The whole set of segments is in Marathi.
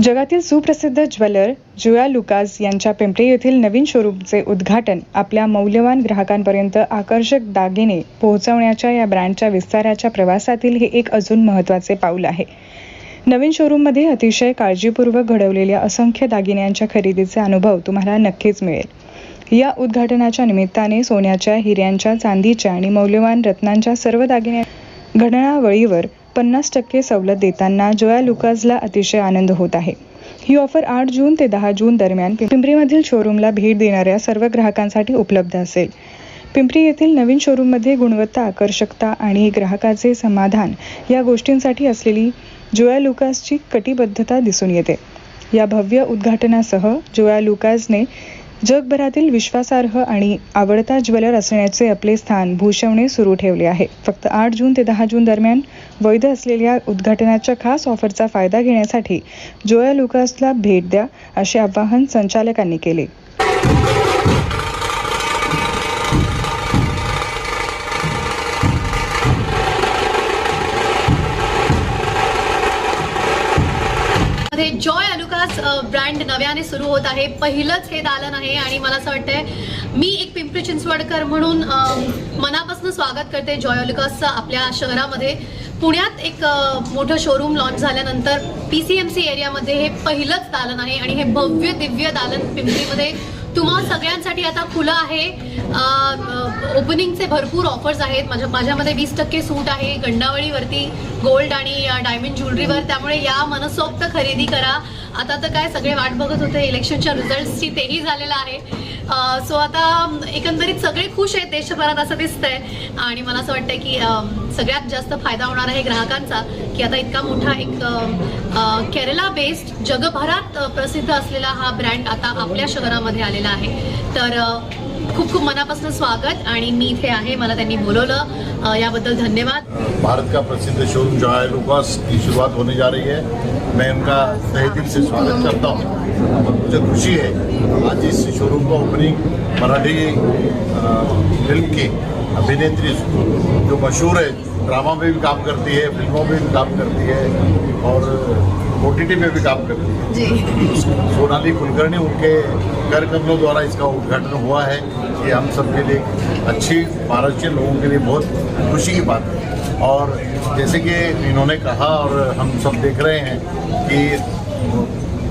जगातील सुप्रसिद्ध ज्वेलर जुया लुकास यांच्या पिंपरी येथील नवीन शोरूमचे उद्घाटन आपल्या मौल्यवान ग्राहकांपर्यंत आकर्षक दागिने पोहोचवण्याच्या या ब्रँडच्या विस्ताराच्या प्रवासातील हे एक अजून महत्त्वाचे पाऊल आहे. नवीन शोरूममध्ये अतिशय काळजीपूर्वक घडवलेल्या असंख्य दागिन्यांच्या खरेदीचे अनुभव तुम्हाला नक्कीच मिळेल. या उद्घाटनाच्या निमित्ताने सोन्याच्या हिऱ्यांच्या चांदीच्या आणि मौल्यवान रत्नांच्या सर्व दागिन्या घडणावळीवर पन्नास टक्के सवलत देताना जोया लुकाजला अतिशय आनंद होत आहे. ही ऑफर आठ जून ते दहा जून दरम्यान पिंपरीमधील शोरूमला भेट देणाऱ्या सर्व ग्राहकांसाठी उपलब्ध असेल. पिंपरी येथील नवीन शोरूममध्ये गुणवत्ता आकर्षकता आणि ग्राहकाचे समाधान या गोष्टींसाठी असलेली जोया लुकासची कटिबद्धता दिसून येते. या भव्य उद्घाटनासह जोया लुकासने जगभरातील विश्वासार्ह आणि आवडता ज्वेलर असण्याचे आपले स्थान भूषवणे सुरू ठेवले आहे. फक्त आठ जून ते दहा जून दरम्यान वैध असलेल्या उद्घाटनाच्या खास ऑफरचा फायदा घेण्यासाठी जोया लुकासला भेट द्या असे आवाहन संचालकांनी केले. जॉय अलुकास ब्रँड नव्याने सुरू होत आहे. पहिलंच हे दालन आहे आणि मला असं वाटतंय मी एक पिंपरी चिंचवडकर म्हणून मनापासून स्वागत करते जॉय अलुकासचं आपल्या शहरामध्ये. पुण्यात एक मोठं शोरूम लॉन्च झाल्यानंतर पी सी एम सी एरियामध्ये हे पहिलंच दालन आहे आणि हे भव्य दिव्य दालन पिंपरीमध्ये तुम्हा सगळ्यांसाठी आता खुलं आहे. ओपनिंगचे भरपूर ऑफर्स आहेत. माझ्या माझ्यामध्ये वीस टक्के सूट आहे. गंडावळीवरती गोल्ड आणि डायमंड ज्वेलरीवर त्यामुळे या मनसोक्त खरेदी करा. आता तर काय सगळे वाट बघत होते इलेक्शनच्या रिझल्टची तेही झालेलं आहे. सो आता एकंदरीत सगळे खुश आहेत देशभरात असं दिसतंय. आणि मला असं वाटतंय की सगळ्यात जास्त फायदा होणार आहे ग्राहकांचा की आता इतका मोठा एक केरला बेस्ड जगभरात प्रसिद्ध असलेला हा ब्रँड आता आपल्या शहरामध्ये आलेला आहे. तर खूप खूप मनापासून स्वागत. आणि मी इथे आहे मला त्यांनी बोलवलं. याबद्दल धन्यवाद. भारत का प्रसिद्ध शोरूम जो है लुकास की शुरुआत होने जा रही है. मैं उनका तहे दिल से स्वागत करता हूँ। और मुझे खुशी है आज इस शोरूम का ओपनिंग मराठी फ़िल्म की अभिनेत्री जो मशहूर है ड्रामा में भी काम करती है फ़िल्मों में भी काम करती है और ओटीटी में भी काम करती है। जी। सोनाली कुलकर्णी उनके कर कमलों द्वारा इसका उद्घाटन हुआ है। ये हम सब के लिए अच्छी भारत के लोगों के लिए बहुत खुशी की बात है। और जैसे कि इन्होंने कहा और हम सब देख रहे हैं कि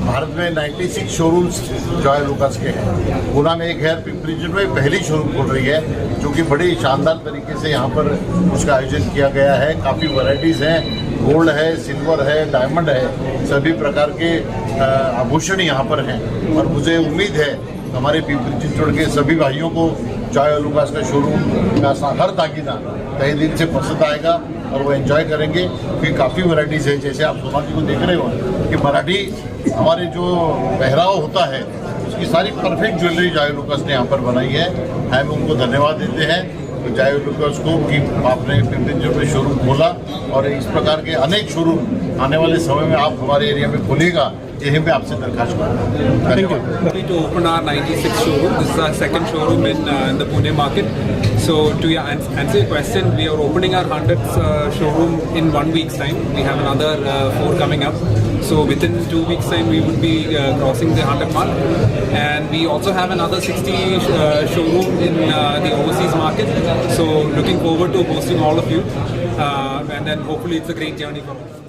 भारत में 96 शोरूम्स जॉय लुकास के हैं। गुना में एक है पिंपरी चिंचवड में पहली शोरूम खुल रही है, जो कि बड़ी शानदार तरीके से यहाँ पर उसका आयोजन किया गया है। काफ़ी वैरायटीज़ हैं गोल्ड है सिल्वर है डायमंड है, सभी प्रकार के आभूषण यहाँ पर हैं। और मुझे उम्मीद है, हमारे चिंचवड के सभी भाइयों को जॉय लुकास का शोरूम का हर दागिना तहे दिल से पसंद आएगा और वो एंजॉय करेंगे। क्योंकि काफ़ी वैरायटीज़ है, जैसे आप सोनाली को देख रहे हो कि मराठी हमारे जो पहराव होता है, उसकी सारी परफेक्ट ज्वेलरी जाय लुकास ने यहाँ पर बनाई है। हम उनको धन्यवाद देते हैं। तो जाय लुकास को कि आपने चिंचवड में शोरूम खोला और इस प्रकार के अनेक शोरूम आने वाले समय में आप हमारे एरिया में they have been absent Prakash. Happy to open our 96 showroom. This is our second showroom in, uh, in the Pune market. So to answer your question, we are opening our 100th uh, showroom in one week's time. We have another uh, four coming up. So within two weeks' time, we would be uh, crossing the 100 mark. And we also have another 60 showroom in the overseas market. So looking forward to hosting all of you. and then hopefully it's a great journey for us.